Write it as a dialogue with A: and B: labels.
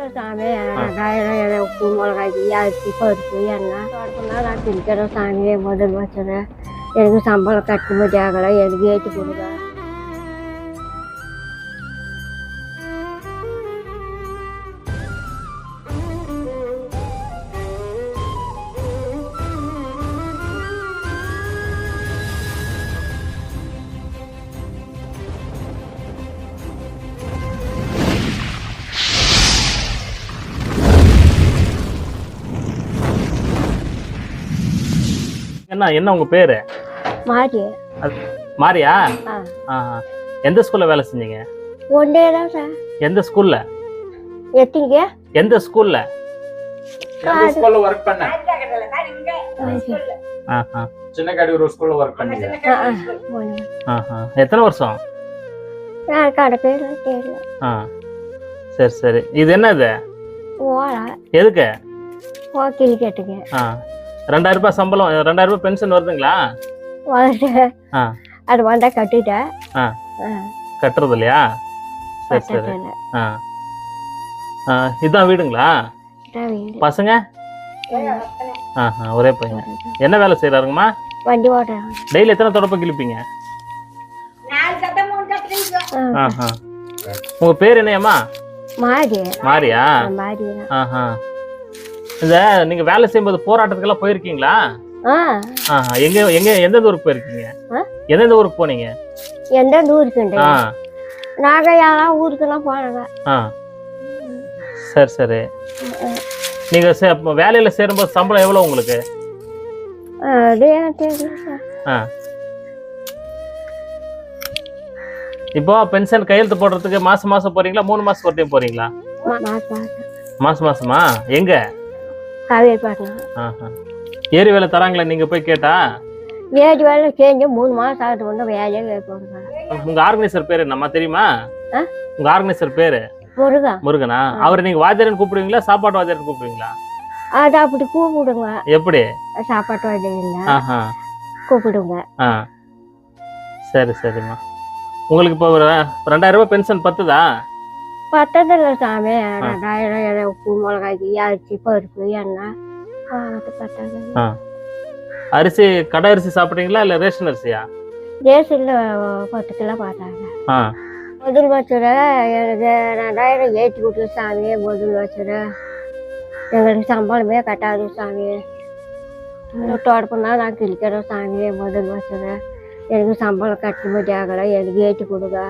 A: இல்லை சாமி ரெண்டாயிரம் ஏதோ உப்பு மிளகாய்க்கு அரிசி பருப்பு எண்ணெய் தொடக்கம்னா நான் திரிக்கிறேன் சாமி முதல் வச்சுறேன் எனக்கு சம்பளம் கட்டுப்படி ஆகலை எனக்கு ஏற்றி கொடுங்க
B: என்ன என்ன உங்க பேரு?
A: மாறி
B: மாரியா. எந்த ஸ்கூல்ல வேலை செஞ்சீங்க?
A: ஒன்றே தான் சார்.
B: எந்த ஸ்கூல்ல
A: எத்தனைங்க
B: எந்த ஸ்கூல்ல
C: எந்த ஸ்கூல்ல ஒர்க் பண்ண. சின்ன கடூர் ஸ்கூல்ல ஒர்க் பண்ணீங்க.
B: எத்தனை வருஷம்?
A: கடை பேர் தெரியல.
B: ஆ. சரி சரி. இது என்னது?
A: ஓலா.
B: எதுக்கு?
A: கேட்டுங்க
B: ஆ. ரெண்டாயிரம் ரூபாய் சம்பளம் ரெண்டாயிரம் ரூபாய் பென்ஷன் வருதுங்களா.
A: அது வந்தா கட்டிட்டேன்.
B: கட்டுறது இல்லையா? சரி சரி.
A: கட்டல.
B: ஆ. ஆ இதுதான் வீடுங்களா. பசங்க? ஒரே பையன். என்ன வேலை செய்யறாருங்கம்மா
A: வண்டி ஓட்டுறாங்க
B: டெய்லி எத்தனை தொடப்ப கிழிப்பீங்க? உங்க பேர் என்னையம்மா? மாரியா?
A: தான்
B: ஆஹா. இந்த நீங்க வேலை செய்யும்போது போராட்டத்துக்கெல்லாம் போயிருக்கீங்களா? எங்க எங்க எந்தெந்த ஊருக்கு போயிருக்கீங்க? எந்தெந்த ஊருக்கு போனீங்க?
A: எந்த ஊருக்குண்டு
B: ஆ.
A: நாங்க யாரும் ஊருக்கெல்லாம் போனாங்க.
B: ஆ. சரி சரி. நீங்க வேலையில சேரும்போது சம்பளம் எவ்வளவு உங்களுக்கு? இப்போ பென்ஷன் கையெழுத்து போடுறதுக்கு மாசம் மாசம் போறீங்களா? மூணு மாசம் ஒரு டைம் போறீங்களா?
A: மாசம் மாசமா?
B: எங்க?
A: பாட்டினா
B: ஆஹா. ஏரி வேலை தராங்களா நீங்க போய் கேட்டா?
A: ஏழு வேலை செஞ்சு மூணு மாசம் ஆகுது ஒன்றும் வேலையே கேட்பாங்க
B: உங்க ஆர்கனைசர் பேரு என்னம்மா தெரியுமா? உங்க ஆர்கனைசர் பேரு?
A: முருகா.
B: முருகனா? அவரை நீங்க வாத்தியாரன் கூப்பிடுவீங்களா சாப்பாட்டு வாத்தியாரன் கூப்பிடுவீங்களா?
A: அது அப்படி கூப்பிடுங்க.
B: எப்படி?
A: சாப்பாட்டு
B: ஆஹா.
A: கூப்பிடுங்க.
B: ஆ. சரி சரிம்மா. உங்களுக்கு இப்போ ஒரு ரெண்டாயிரம் ரூபாய் பென்ஷன் பத்துதா?
A: பத்ததில்ல சாமி உப்பு மிளகாய்க்கு அரிசி பருப்பு எண்ணெய். பத்தது
B: அரிசி கடை அரிசி சாப்பிட்றீங்களா இல்லை ரேஷன் அரிசியா?
A: ரேஷனில் பத்து கிலோ பார்த்தாங்க. முதல் வச்சுற எனக்கு ரெண்டாயிரம் ஏற்றி கொடுத்து சாமி முதல் வச்சுற எங்களுக்கு சம்பளமே கட்டாது சாமி. தொடப்பம்னா நான் கிழிக்கிறேன் சாமி முதல் வச்சுற எனக்கு சம்பளம் கட்டுப்படி ஆகலை எனக்கு ஏற்றி கொடுங்க.